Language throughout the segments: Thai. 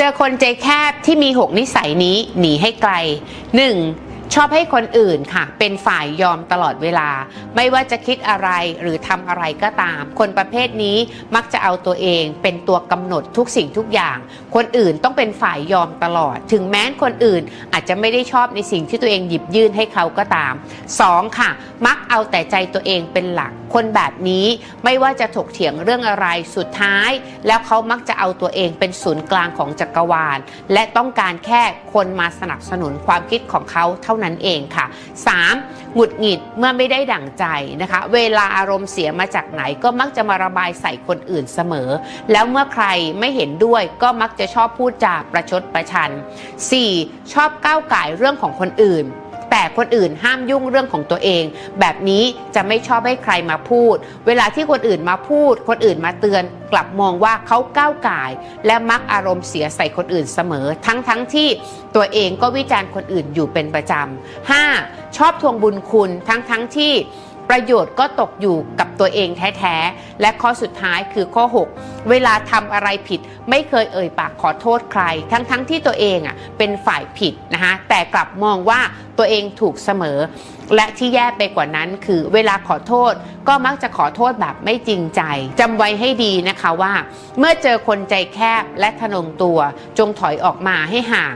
เจอคนใจแคบที่มีหกนิสัยนี้หนีให้ไกล 1. ชอบให้คนอื่นค่ะ เป็นฝ่ายยอมตลอดเวลา ไม่ว่าจะคิดอะไรหรือทำอะไรก็ตาม คนประเภทนี้มักจะเอาตัวเองเป็นตัวกำหนดทุกสิ่งทุกอย่าง คนอื่นต้องเป็นฝ่ายยอมตลอด ถึงแม้คนอื่นอาจจะไม่ได้ชอบในสิ่งที่ตัวเองหยิบยื่นให้เขาก็ตาม 2. ค่ะ มักเอาแต่ใจตัวเองเป็นหลัก คนแบบนี้ไม่ว่าจะถกเถียงเรื่องอะไรสุดท้าย แล้วเขามักจะเอาตัวเองเป็นศูนย์กลางของจักรวาล และต้องการแค่คนมาสนับสนุนความคิดของเขาเท่านั้นเองค่ะ 3. หงุดหงิดเมื่อไม่ได้ดั่งใจนะคะ เวลาอารมณ์เสียมาจากไหนก็มักจะมาระบายใส่คนอื่นเสมอ แล้วเมื่อใครไม่เห็นด้วยก็มักจะชอบพูดจาประชดประชัน 4. ชอบก้าวไก่เรื่องของคนอื่น แต่คนอื่นห้ามยุ่งเรื่องของตัวเอง แบบนี้จะไม่ชอบให้ใครมาพูด เวลาที่คนอื่นมาพูด คนอื่นมาเตือน กลับมองว่าเขาก้าวก่าย และมักอารมณ์เสียใส่คนอื่นเสมอ ทั้งทั้งที่ตัวเองก็วิจารณ์คนอื่นอยู่เป็นประจำ 5. ชอบทวงบุญคุณทั้งทั้งที่ประโยชน์ก็ตกอยู่กับตัวเองแท้ ๆ และข้อสุดท้ายคือข้อ 6 เวลาทำอะไรผิด ไม่เคยเอ่ยปากขอโทษใคร ทั้งๆที่ตัวเองอะเป็นฝ่ายผิดนะคะแต่กลับมองว่า ตัวเองถูกเสมอ และที่แย่ไปกว่านั้นคือเวลาขอโทษก็มักจะขอโทษแบบไม่จริงใจจำไว้ให้ดีนะคะว่า เมื่อเจอคนใจแคบและทะนงตัวจงถอยออกมาให้ห่าง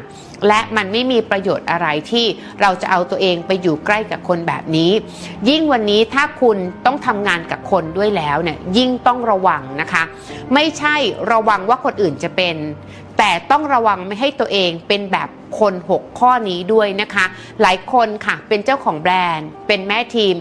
และมันไม่มีประโยชน์อะไรที่เราจะเอาตัวเองไปอยู่ใกล้กับคนแบบนี้ ยิ่งวันนี้ถ้าคุณต้องทำงานกับคนด้วยแล้วเนี่ยยิ่งต้องระวังนะคะ ไม่ใช่ระวังว่าคนอื่นจะเป็น แต่ต้องระวังไม่ให้ตัวเองเป็นแบบคน 6 ข้อนี้ด้วยนะคะ หลายคนค่ะเป็นเจ้าของแบรนด์ เป็นแม่ทีม